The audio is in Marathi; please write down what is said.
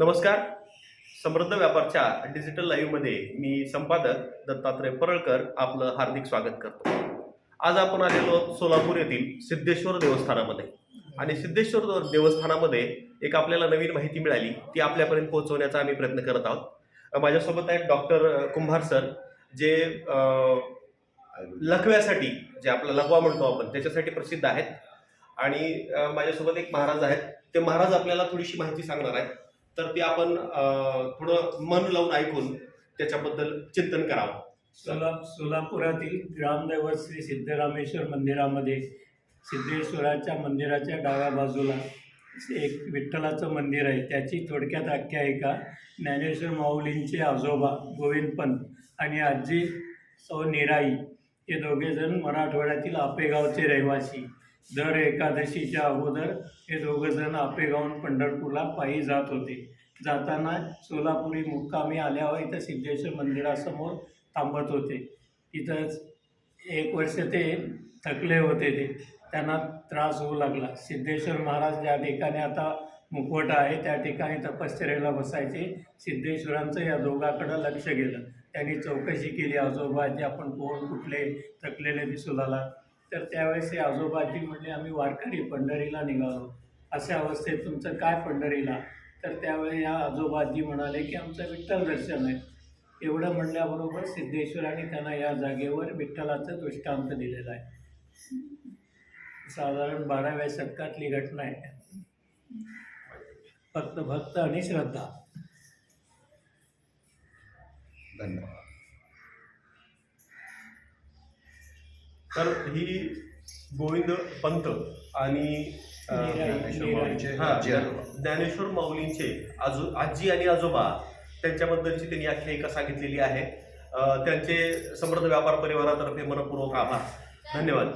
नमस्कार. समृद्ध व्यापारच्या डिजिटल लाईव्हमध्ये मी संपादक दत्तात्रय परळकर आपलं हार्दिक स्वागत करतो. आज आपण आलेलो सोलापूर येथील सिद्धेश्वर देवस्थानामध्ये. आणि सिद्धेश्वर देवस्थानामध्ये एक आपल्याला नवीन माहिती मिळाली ती आपल्यापर्यंत पोहोचवण्याचा आम्ही प्रयत्न करत आहोत. माझ्यासोबत आहेत डॉक्टर कुंभार सर जे लखव्यासाठी जे आपला लखवा म्हणतो आपण त्याच्यासाठी प्रसिद्ध आहेत. आणि माझ्यासोबत एक महाराज आहेत. ते महाराज आपल्याला थोडीशी माहिती सांगणार आहेत. तर ते आपण थोडं मन लावून ऐकून त्याच्याबद्दल चिंतन करावं. सोला सोलापुरातील ग्रामदैवत श्री सिद्धरामेश्वर मंदिरामध्ये सिद्धेश्वराच्या मंदिराच्या डाव्या बाजूला एक विठ्ठलाचं मंदिर आहे. त्याची थोडक्यात आख्यायिका ज्ञानेश्वर माऊलींचे आजोबा गोविंदपंत आणि आजी सौ निराई हे दोघेजण मराठवाड्यातील आपेगावचे रहिवासी. दर एकादशीच्या अगोदर हे दोघंजण आपेगावून पंढरपूरला पायी जात होते. जाताना सोलापुरी मुक्कामी आल्यावर इथं सिद्धेश्वर मंदिरासमोर थांबत होते. तिथंच एक वर्ष ते थकले होते ते. त्यांना त्रास होऊ लागला. सिद्धेश्वर महाराज ज्या ठिकाणी आता मुखवटा आहे त्या ठिकाणी तपश्चर्याला बसायचे. सिद्धेश्वरांचं या दोघाकडं लक्ष गेलं. त्यांनी चौकशी केली. आजोबाजी आपण कोण कुठले थकलेले दिसू लागला तर त्यावेळेस हे आजोबाजी म्हणले आम्ही वारकरी पंढरीला निघालो. अशा अवस्थेत तुमचं काय पंढरीला? तर त्यावेळी या आजोबाजी म्हणाले की आमचं विठ्ठल दर्शन आहे. एवढं म्हणल्याबरोबर सिद्धेश्वराने त्यांना या जागेवर विठ्ठलाचं दृष्टांत दिलेला आहे. साधारण बाराव्या शतकातली घटना आहे. फक्त भक्त आणि श्रद्धा. धन्यवाद. तर ही गोविंद पंत आणि. ज्ञानेश्वर माऊलींचे हा, आजी आजोबा. ज्ञानेश्वर माऊलींचे आजो आजी आणि आजोबा त्यांच्याबद्दलची त्यांनी आख्यायिका सांगितलेली आहे त्यांचे समृद्ध व्यापार परिवारातर्फे मनपूर्वक आभार धन्यवाद